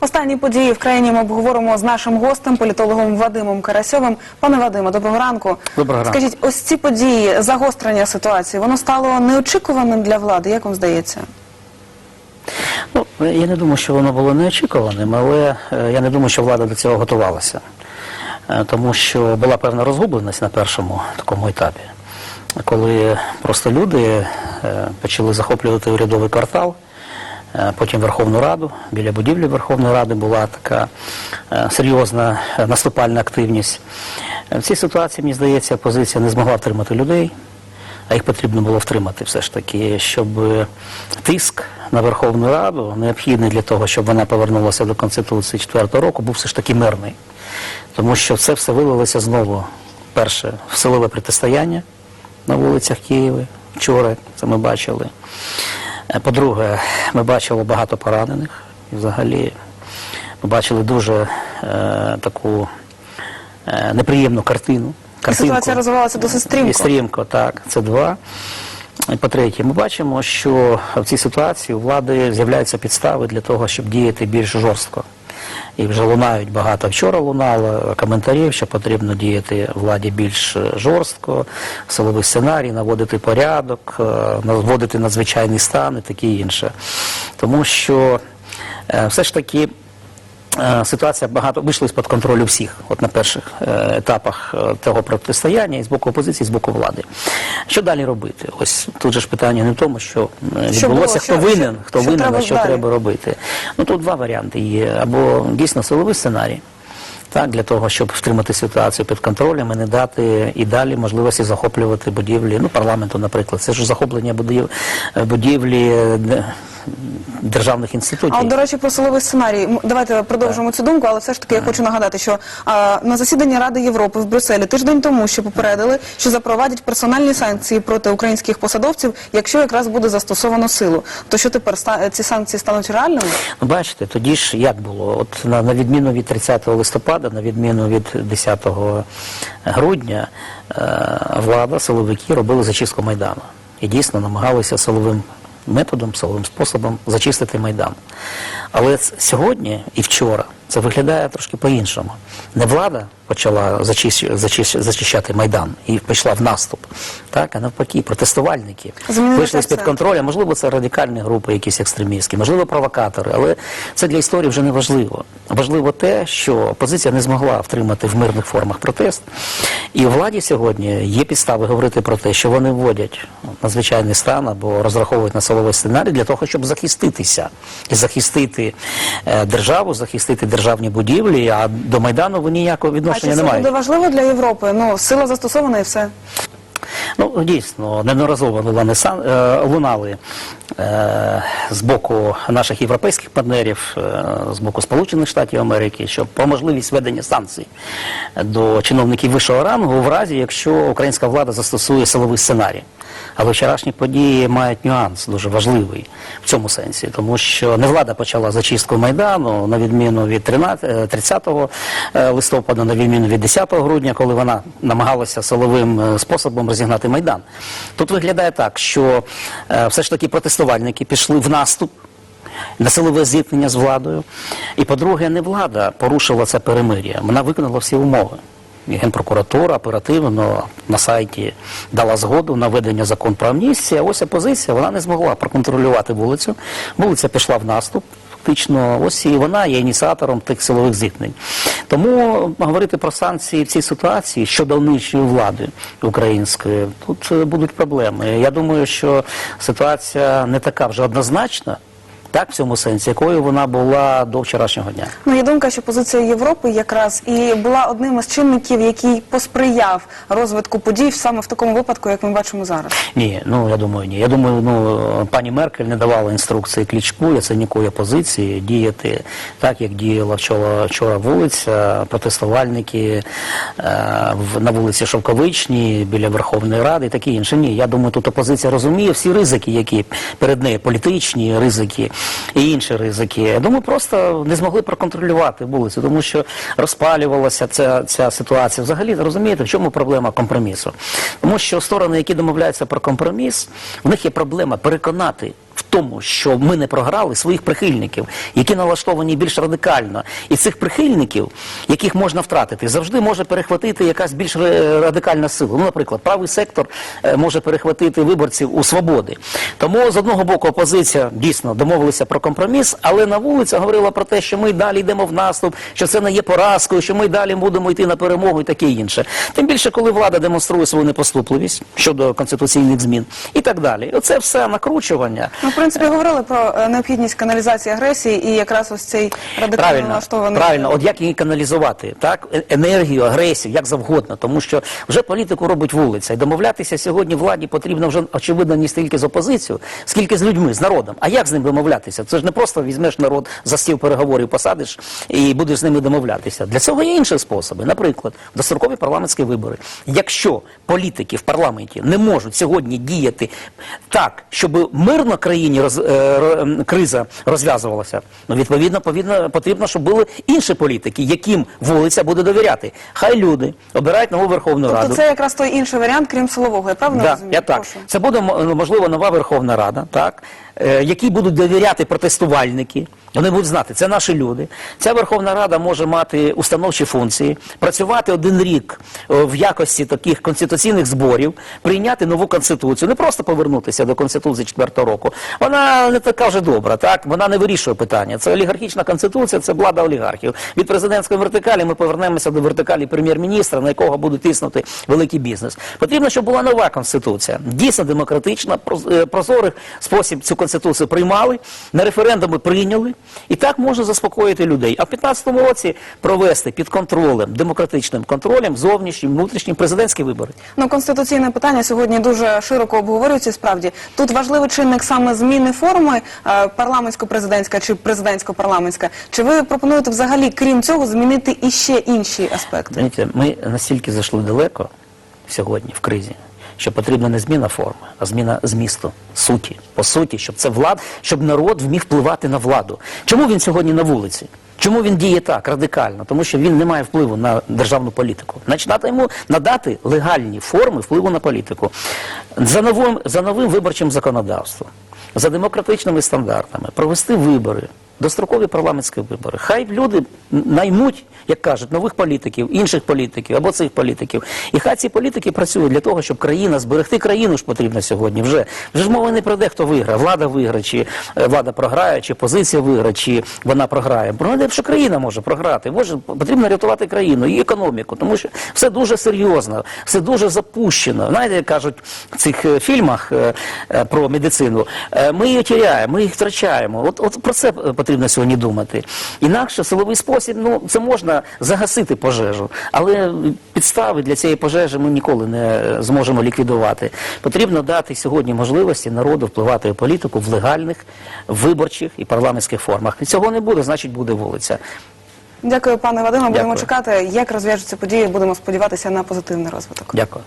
Останні події в країні ми обговоримо з нашим гостем, політологом Вадимом Карасьовим. Пане Вадиме, доброго ранку. Доброго ранку. Скажіть, ось ці події, загострення ситуації, воно стало неочікуваним для влади. Як вам здається? Ну, я не думаю, що воно було неочікуваним, але е, я не думаю, що влада до цього готувалася. Е, Тому що була певна розгубленість на першому такому етапі, коли просто люди е, почали захоплювати урядовий квартал, потім Верховну Раду. Біля будівлі Верховної Ради була така е, серйозна е, наступальна активність. Е, В цій ситуації, мені здається, опозиція не змогла втримати людей. а їх потрібно було втримати все ж таки, щоб е, тиск на Верховну Раду, необхідний для того, щоб вона повернулася до Конституції 4 року, був все ж таки мирний. Тому що це все вилилося знову, перше, в силове протистояння на вулицях Києва. Вчора це ми бачили. Е, По-друге, ми бачили багато поранених. І взагалі ми бачили дуже е, таку е, неприємну картину. Картинку. Ситуація розвивалася досить стрімко. І стрімко, так, це два. І по-третє, ми бачимо, що в цій ситуації у влади з'являються підстави для того, щоб діяти більш жорстко. І вже лунають багато вчора лунало коментарів, що потрібно діяти владі більш е, жорстко, силовий сценарій, наводити порядок, е, наводити надзвичайний стан і таке інше. Тому що е, все ж таки Ситуація багато вийшла з-під контролю всіх, от на перших е, етапах е, того протистояння і з боку опозиції, і з боку влади. Що далі робити? Ось тут же ж питання не в тому, що е, Що відбулося, було, хто що- винен, хто що винен, а що далі? треба робити. Ну тут два варіанти є. Або дійсно силовий сценарій. Так, для того, щоб втримати ситуацію під контролем і не дати і далі можливості захоплювати будівлі, ну парламенту, наприклад, це ж захоплення будів- будівлі е, державних інститутів. А до речі, про силовий сценарій. Давайте продовжимо цю думку, але все ж таки я хочу нагадати, що а, на засіданні Ради Європи в Брюсселі тиждень тому ще попередили, що запровадять персональні санкції проти українських посадовців, якщо якраз буде застосовано силу. То що тепер ста- ці санкції стануть реальними? Ну, бачите, тоді ж як було? От на, на відміну від 30 листопада, на відміну від 10 грудня, е, влада, силовики робили зачистку Майдану. І дійсно намагалися силовим методом, силовим способом зачистити Майдан. Але сьогодні і вчора це виглядає трошки по-іншому. Не влада почала зачищ- зачищ- зачищати Майдан і пішла в наступ, так, а навпаки, протестувальники вийшли з-під контролю, можливо, це радикальні групи, якісь екстремістські, можливо, провокатори, але це для історії вже не важливо. Важливо те, що опозиція не змогла втримати в мирних формах протест. І владі сьогодні є підстави говорити про те, що вони вводять надзвичайний стан або розраховують на силовий сценарій для того, щоб захиститися і захистити е, державу, захистити державні будівлі. А до майдану вони ніякого А чи це буде важливо для Європи? Ну, сила застосована і все. Ну, дійсно, неодноразово лунали, е, лунали е, з боку наших європейських партнерів, е, з боку Сполучених Штатів Америки, що про можливість введення санкцій до чиновників вищого рангу в разі, якщо українська влада застосує силовий сценарій. Але вчорашні події мають нюанс дуже важливий в цьому сенсі, тому що не влада почала зачистку Майдану, на відміну від 13, е, 30 е, листопада, на відміну від 10 грудня, коли вона намагалася силовим способом розігнати Майдан. Тут виглядає так, що е, все ж таки протестувальники пішли в наступ. На силове зіткнення з владою. І, по-друге, не влада порушила це перемир'я. Вона виконала всі умови. І Генпрокуратура оперативно на сайті дала згоду на введення закон про амністію. Ось опозиція вона не змогла проконтролювати вулицю. Вулиця пішла в наступ. Фактично, ось і вона є ініціатором тих силових зіткнень. Тому говорити про санкції в цій ситуації щодо нинішньої влади української, тут е, будуть проблеми. Я думаю, що ситуація не така вже однозначна, так в цьому сенсі, якою вона була до вчорашнього дня. Ну, є думка, що позиція Європи якраз і була одним із чинників, який посприяв розвитку подій саме в такому випадку, як ми бачимо зараз. Ні, ну я думаю, ні. Я думаю, ну пані Меркель не давала інструкції Клічку, Яценюку і опозиції діяти так, як діяла вчора, вчора вулиця, протестувальники е, в, на вулиці Шовковичній, біля Верховної Ради і таке інше. Ні, я думаю, тут опозиція розуміє всі ризики, які перед нею політичні ризики і інші ризики. Думаю, просто не змогли проконтролювати вулицю, тому що розпалювалася ця, ця ситуація. Взагалі, розумієте, в чому проблема компромісу? Тому що сторони, які домовляються про компроміс, в них є проблема переконати в тому, що ми не програли своїх прихильників, які налаштовані більш радикально. І цих прихильників, яких можна втратити, завжди може перехватити якась більш радикальна сила. Ну, наприклад, правий сектор е, може перехватити виборців у свободи. Тому з одного боку опозиція дійсно домовилися про компроміс, але на вулицях говорила про те, що ми далі йдемо в наступ, що це не є поразкою, що ми далі будемо йти на перемогу і таке інше. Тим більше, коли влада демонструє свою непоступливість щодо конституційних змін і так далі. Оце все накручування. В принципі, говорили про е, необхідність каналізації агресії і якраз ось цей радикально Правильно, налаштований. правильно. От як її каналізувати, так Е- енергію, агресію, як завгодно, тому що вже політику робить вулиця. І домовлятися сьогодні владі потрібно вже очевидно не стільки з опозицією, скільки з людьми, з народом. А як з ним домовлятися? Це ж не просто візьмеш народ за стіл переговорів, посадиш і будеш з ними домовлятися. Для цього є інші способи. Наприклад, дострокові парламентські вибори. Якщо політики в парламенті не можуть сьогодні діяти так, щоб мирно країні роз, е, криза розв'язувалася, ну відповідно, повідно, потрібно, щоб були інші політики, яким вулиця буде довіряти. Хай люди обирають нову Верховну Тобто Раду. це якраз той інший варіант, крім силового. Я правильно Да, розумію? я так. Прошу. Це буде можливо нова Верховна Рада, так, е, якій будуть довіряти протестувальники. Вони будуть знати, це наші люди. Ця Верховна Рада може мати установчі функції, працювати один рік е, в якості таких конституційних зборів, прийняти нову конституцію, не просто повернутися до конституції 4 року. Вона не така вже добра, так вона не вирішує питання. Це олігархічна конституція, це влада олігархів. Від президентської вертикалі ми повернемося до вертикалі прем'єр-міністра, на якого буде тиснути великий бізнес. Потрібно, щоб була нова конституція, дійсно демократична, е, прозорий спосіб цю конституцію приймали, на референдуми прийняли, і так можна заспокоїти людей. А в 2015 році провести під контролем, демократичним контролем, зовнішнім, внутрішнім президентські вибори. Ну, конституційне питання сьогодні дуже широко обговорюється. Справді тут важливий чинник саме зміни форми е, парламентсько-президентська чи президентсько-парламентська. Чи ви пропонуєте взагалі, крім цього, змінити іще інші аспекти? Ми настільки зайшли далеко сьогодні в кризі, що потрібна не зміна форми, а зміна змісту, суті. По суті, щоб це влад, щоб народ вмів впливати на владу. Чому він сьогодні на вулиці? Чому він діє так радикально? Тому що він не має впливу на державну політику. Треба йому надати легальні форми впливу на політику за новим, за новим виборчим законодавством, за демократичними стандартами, провести вибори, дострокові парламентські вибори. Хай люди наймуть, як кажуть, нових політиків, інших політиків або цих політиків. І хай ці політики працюють для того, щоб країна зберегти країну ж потрібно сьогодні. Вже вже ж мова не про те, хто виграє. Влада виграє, чи е, влада програє, чи позиція виграє, чи вона програє. Про те, що країна може програти. Може, потрібно рятувати країну і економіку, тому що все дуже серйозно, все дуже запущено. Знаєте, як кажуть в цих е, фільмах е, про медицину, ми її тіряємо, ми їх втрачаємо. От, от про це е, потрібно сьогодні думати. Інакше силовий спосіб, ну це можна загасити пожежу, але підстави для цієї пожежі ми ніколи не зможемо ліквідувати. Потрібно дати сьогодні можливості народу впливати в політику в легальних, виборчих і парламентських формах. І цього не буде, значить буде вулиця. Дякую, пане Вадиме. Будемо Дякую. чекати, як розв'яжуться події. Будемо сподіватися на позитивний розвиток. Дякую.